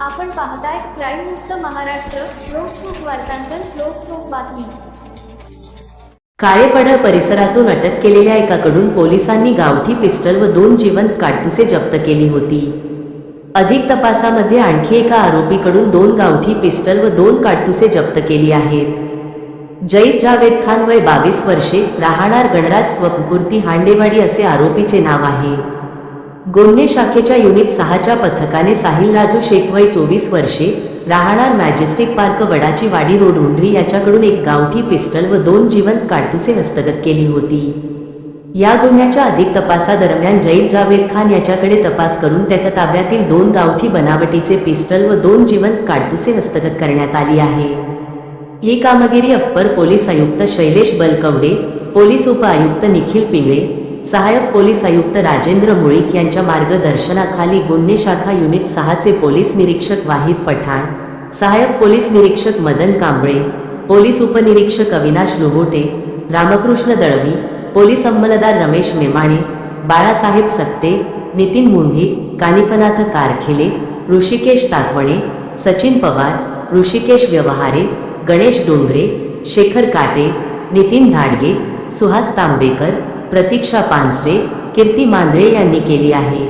आपण पाहताय क्राईम मुक्त महाराष्ट्र लोकसुख वार्तांकन लोकसुख बातमी. काळेपडळ परिसरातून अटक केलेल्या एकाकडून पोलिसांनी गावठी पिस्टल व दोन जिवंत काडतुसे जप्त केली होती. अधिक तपासामध्ये आणखी एका आरोपीकडून दोन गावठी पिस्टल व दोन काडतुसे जप्त केली आहेत. जईद जावेद खान वय बावीस वर्षे राहणार गणराज स्वपूर्ती हांडेवाडी असे आरोपीचे नाव आहे. गुन्हे शाखेच्या युनिट सहाच्या पथकाने साहिल राजू शेख वय चोवीस वर्षे राहणार मॅजेस्टिक पार्क वडाची वाडी रोड उंडरी याच्याकडून एक गावठी पिस्टल व दोन जिवंत काडतुसे हस्तगत केली होती. या गुन्ह्याच्या अधिक तपासादरम्यान जैद जावेद खान याच्याकडे तपास करून त्याच्या ताब्यातील दोन गावठी बनावटीचे पिस्टल व दोन जिवंत काडतुसे हस्तगत करण्यात आली आहे. ही कामगिरी अप्पर पोलीस आयुक्त शैलेश बलकवडे पोलीस उपआयुक्त निखिल पिंगळे सहाय्यक पोलीस आयुक्त राजेंद्र मुळीक यांच्या मार्गदर्शनाखाली गुन्हे शाखा युनिट सहाचे पोलीस निरीक्षक वाहिद पठाण सहाय्यक पोलीस निरीक्षक मदन कांबळे पोलीस उपनिरीक्षक अविनाश लोहोटे रामकृष्ण दळवी पोलीस अंमलदार रमेश मेमाणे बाळासाहेब सत्ते नितीन मुंढे कानिफनाथ कारखेले ऋषिकेश ताकवणे सचिन पवार ऋषिकेश व्यवहारे गणेश डोंगरे शेखर काटे नितीन धाडगे सुहास तांबेकर प्रतीक्षा पानसरे कीर्ती मांदळे यांनी केली आहे.